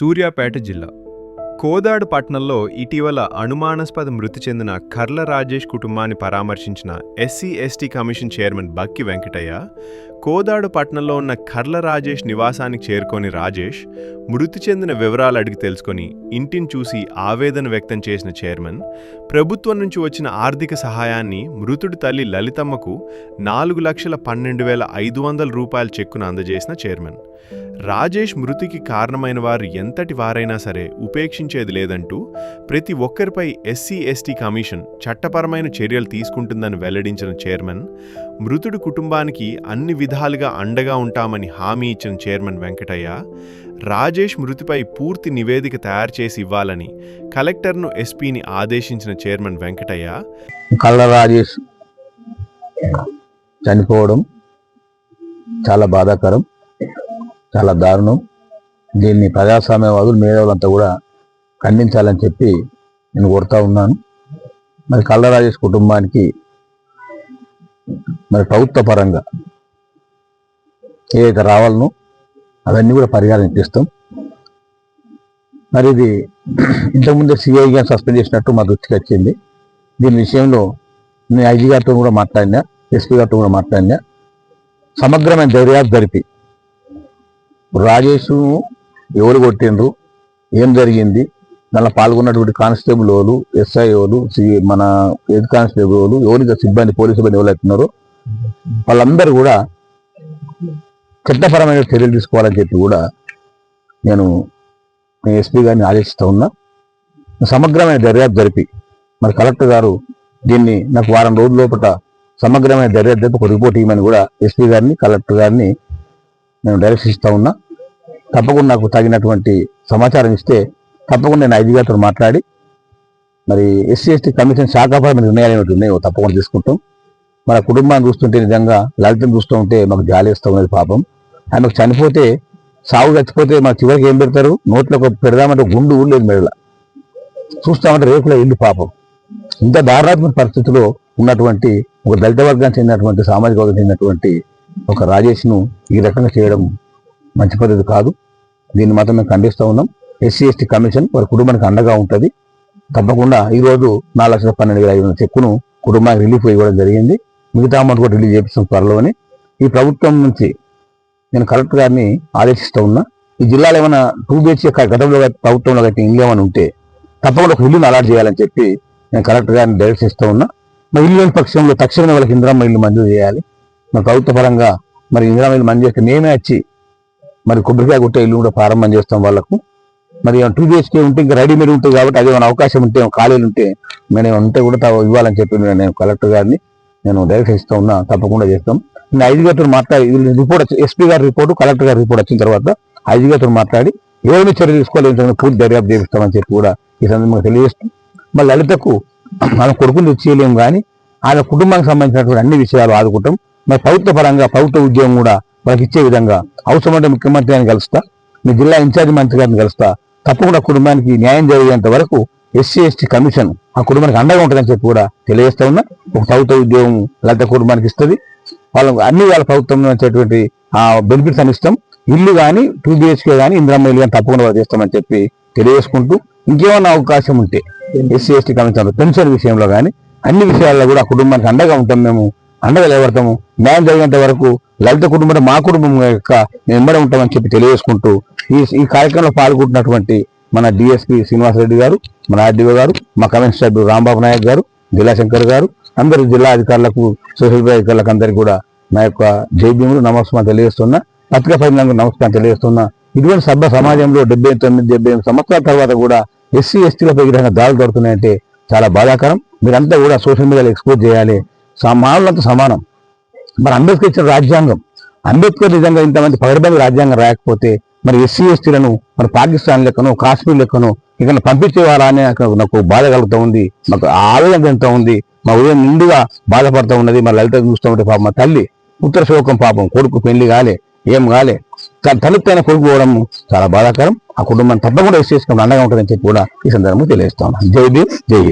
సూర్యాపేట జిల్లా. కోదాడు పట్టణంలో ఇటీవల అనుమానాస్పద మృతి చెందిన కర్ల రాజేష్ కుటుంబాన్ని పరామర్శించిన SC ST commission chairman Bakki Venkataiah Kodad పట్టణంలో ఉన్న కర్ల రాజేష్ నివాసానికి చేరుకొని రాజేష్ మృతి చెందిన వివరాలు అడిగి తెలుసుకొని ఇంటిని చూసి ఆవేదన వ్యక్తం చేసిన చైర్మన్ ప్రభుత్వం నుంచి వచ్చిన ఆర్థిక సహాయాన్ని మృతుడి తల్లి లలితమ్మకు నాలుగు లక్షల పన్నెండు వేల ఐదు వందల రూపాయల చెక్కును అందజేసిన చైర్మన్. రాజేష్ మృతికి కారణమైన వారు ఎంతటి వారైనా సరే ఉపేక్షించేది లేదంటూ ప్రతి ఒక్కరిపై ఎస్సీ ఎస్టీ కమిషన్ చట్టపరమైన చర్యలు తీసుకుంటుందని వెల్లడించిన చైర్మన్ మృతుడి కుటుంబానికి అన్ని విధాలుగా అండగా ఉంటామని హామీ ఇచ్చిన చైర్మన్ వెంకటయ్య రాజేష్ మృతిపై పూర్తి నివేదిక తయారు చేసి ఇవ్వాలని కలెక్టర్ను ఎస్పీని ఆదేశించిన చైర్మన్ వెంకటయ్య కళ్ళ రాజేష్ చనిపోవడం చాలా బాధాకరం చాలా దారుణం. దీన్ని ప్రజాస్వామ్యవాదులు మేధావులంతా కూడా ఖండించాలని చెప్పి నేను కోరుతా ఉన్నాను. మరి కళ్ళ రాజేష్ కుటుంబానికి మరి ప్రభుత్వ పరంగా ఏదైతే రావాలనో అవన్నీ కూడా పరిహారం ఇప్పిస్తాం మరి ఇది ఇంతకుముందే సిఐ గారు సస్పెండ్ చేసినట్టు మా దృష్టికి వచ్చింది. దీని విషయంలో నేను ఐజీ గారితో కూడా మాట్లాడినా ఎస్పీ గారితో కూడా మాట్లాడినా. సమగ్రమైన దర్యాప్తు జరిపి రాజేష్ ఎవరు కొట్టిండ్రు ఏం జరిగింది దానిలో పాల్గొన్నటువంటి కానిస్టేబుల్ వాళ్ళు ఎస్ఐ వాళ్ళు సి- మన హెడ్ కానిస్టేబుల్ వాళ్ళు ఎవరికి సిబ్బంది పోలీసు సిబ్బంది ఎవరు అవుతున్నారో వాళ్ళందరూ కూడా చట్టపరమైన చర్యలు తీసుకోవాలని చెప్పి కూడా నేను మీ ఎస్పీ గారిని ఆదేశిస్తూ ఉన్నా. సమగ్రమైన దర్యాప్తు జరిపి మరి కలెక్టర్ గారు దీన్ని నాకు వారం రోజుల లోపల సమగ్రమైన దర్యాప్తు జరిపి ఒక రిపోర్ట్ ఇవ్వమని కూడా ఎస్పీ గారిని కలెక్టర్ గారిని నేను డైరెక్షన్ ఇస్తా ఉన్నా. తప్పకుండా నాకు తగినటువంటి సమాచారం ఇస్తే తప్పకుండా నేను ఐదు గారితో మాట్లాడి మరి ఎస్సీ ఎస్టీ కమిషన్ శాఖాపరమైన నిర్ణయాలు ఏమిటి ఉన్నాయో తప్పకుండా తీసుకుంటాం. మన కుటుంబాన్ని చూస్తుంటే నిజంగా లలితను చూస్తూ ఉంటే మాకు జాలేస్తూ ఉన్నది పాపం. ఆమెకు చనిపోతే సాగు చచ్చిపోతే మా చివరికి ఏం పెడతారు? నోట్లో పెడదామంటే గుండు ఊడలేదు మెడల. చూస్తామంటే రేకుల ఇల్లు పాపం. ఇంత దారుణాత్మక పరిస్థితిలో ఉన్నటువంటి ఒక దళిత వర్గానికి చెందినటువంటి సామాజిక వర్గం చెందినటువంటి ఒక రాజేష్ను ఈ రకంగా చేయడం మంచి పద్ధతి కాదు. దీన్ని మాత్రం మేము ఖండిస్తూ ఉన్నాం. ఎస్సీ ఎస్టీ కమిషన్ వారి కుటుంబానికి అండగా ఉంటుంది. తప్పకుండా ఈరోజు నాలుగు లక్షల పన్నెండు వేల ఐదు వందల చెక్కును కుటుంబానికి రిలీఫ్ ఇవ్వడం జరిగింది. మిగతా అమౌంట్ కూడా రిలీజ్ చేపిస్తాం త్వరలోనే ఈ ప్రభుత్వం నుంచి నేను కలెక్టర్ గారిని ఆదేశిస్తూ ఉన్నా. ఈ జిల్లాలో ఏమైనా టూ బిహెచ్కే గతంలో ప్రభుత్వంలో కట్టిన ఇల్లు ఏమైనా ఉంటే తప్పకుండా ఒక ఇల్లును అలాట్ చేయాలని చెప్పి నేను కలెక్టర్ గారిని డైరెక్ట్ ఇస్తూ ఉన్నా. మరి ఇల్లు లేని పక్షంలో తక్షణమే వాళ్ళకి ఇందిరమ్మ ఇల్లు మంజూరు చేయాలి. మరి ప్రభుత్వ పరంగా మరి ఇందిరమ్మ ఇల్లు మంజూరు చేస్తే మేమే వచ్చి మరి కొబ్బరికాయ కొట్టే ఇల్లు కూడా ప్రారంభం చేస్తాం వాళ్ళకు. మరి టూ బిహెచ్కే ఉంటే ఇంకా రెడీమేడ్ ఉంటుంది కాబట్టి అదేమైనా అవకాశం ఉంటే ఖాళీలు ఉంటే మేము ఉంటే కూడా ఇవ్వాలని చెప్పి నేను కలెక్టర్ గారిని నేను డైరెక్ట్ ఇస్తా ఉన్నా తప్పకుండా చేస్తాం. నేను ఐదు గారితో మాట్లాడి రిపోర్ట్ వచ్చి ఎస్పీ గారి రిపోర్ట్ కలెక్టర్ గారి రిపోర్ట్ వచ్చిన తర్వాత ఐదు గారితో మాట్లాడి ఏమైనా చర్యలు తీసుకోవాలి పూర్తి దర్యాప్తు చేపిస్తామని చెప్పి కూడా ఈ సందర్భంగా తెలియజేస్తాం. మళ్ళీ లలితకు మన కొడుకుని తెచ్చేయలేము కానీ ఆయన కుటుంబానికి సంబంధించినటువంటి అన్ని విషయాలు ఆదుకుంటాం. మరి ప్రభుత్వ పరంగా ప్రభుత్వ ఉద్యోగం కూడా మనకి ఇచ్చే విధంగా అవసరమంటే ముఖ్యమంత్రి గారిని కలుస్తా మీ జిల్లా ఇన్ఛార్జి మంత్రి గారిని కలుస్తా తప్పకుండా కుటుంబానికి న్యాయం జరిగేంత వరకు ఎస్సీ ఎస్టీ కమిషన్ ఆ కుటుంబానికి అండగా ఉంటుందని చెప్పి కూడా తెలియజేస్తా ఉన్నా. ఒక ప్రభుత్వ ఉద్యోగం లలిత కుటుంబానికి ఇస్తుంది. వాళ్ళకు అన్ని వాళ్ళ ప్రభుత్వం వచ్చేటువంటి ఆ బెనిఫిట్స్ అని ఇస్తాం. ఇల్లు కానీ టూ బిహెచ్కే కానీ ఇందిరమ్మ ఇల్లు కానీ తప్పకుండా వాళ్ళు చేస్తామని చెప్పి తెలియజేసుకుంటూ ఇంకేమన్నా అవకాశం ఉంటే ఎస్సీ ఎస్టీ కమిషన్ పెన్షన్ విషయంలో కానీ అన్ని విషయాల్లో కూడా ఆ కుటుంబానికి అండగా ఉంటాం మేము అండగా నిలబడతాము. న్యాయం జరిగేంత వరకు లలిత కుటుంబం మా కుటుంబం యొక్క మేము ఉంటామని చెప్పి తెలియజేసుకుంటూ ఈ ఈ కార్యక్రమంలో పాల్గొంటున్నటువంటి మన డిఎస్పి శ్రీనివాసరెడ్డి గారు మన ఆర్డీఓ గారు మా కమిషనర్ రాంబాబు నాయక్ గారు జిల్లా శంకర్ గారు అందరు జిల్లా అధికారులకు సోషల్ అధికారులకు అందరికీ కూడా నా యొక్క జైభీములు నమస్కారం తెలియజేస్తున్నా. పత్రికా ప్రతినిధులకు నమస్కారం తెలియజేస్తున్నా. ఇటువంటి సభ సమాజంలో డెబ్బై తొమ్మిది డెబ్బై సంవత్సరాల తర్వాత కూడా ఎస్సీ ఎస్టీలపై ఈ విధంగా దాడులు దొరుకుతున్నాయంటే చాలా బాధాకరం. మీరంతా కూడా సోషల్ మీడియాలో ఎక్స్పోజ్ చేయాలి. సా- మానవులంతా సమానం. మరి అంబేద్కర్ ఇచ్చిన రాజ్యాంగం అంబేద్కర్ నిజంగా ఇంతమంది పగడబంది రాజ్యాంగం రాకపోతే మరి ఎస్సీ ఎస్టీలను మరి పాకిస్తాన్ లెక్కనో కాశ్మీర్ లెక్కనో ఇక్కడ పంపించేవారా అని నాకు బాధ కలుగుతూ ఉంది. నాకు ఆవేదన ఎంత ఉంది. మా ఉదయం నిండుగా బాధపడుతూ ఉన్నది. మా లలిత చూస్తూ ఉంటే పాపం మా తల్లి ఉత్తర శోకం పాపం. కొడుకు పెళ్ళి కాలే ఏం కాలే. తలుపుతైన కొడుకు పోవడం చాలా బాధాకరం. ఆ కుటుంబాన్ని తప్పకుండా ఎస్సీ అండగా ఉంటుందని చెప్పి కూడా ఈ సందర్భంగా తెలియజేస్తాను జై భీమ్ జై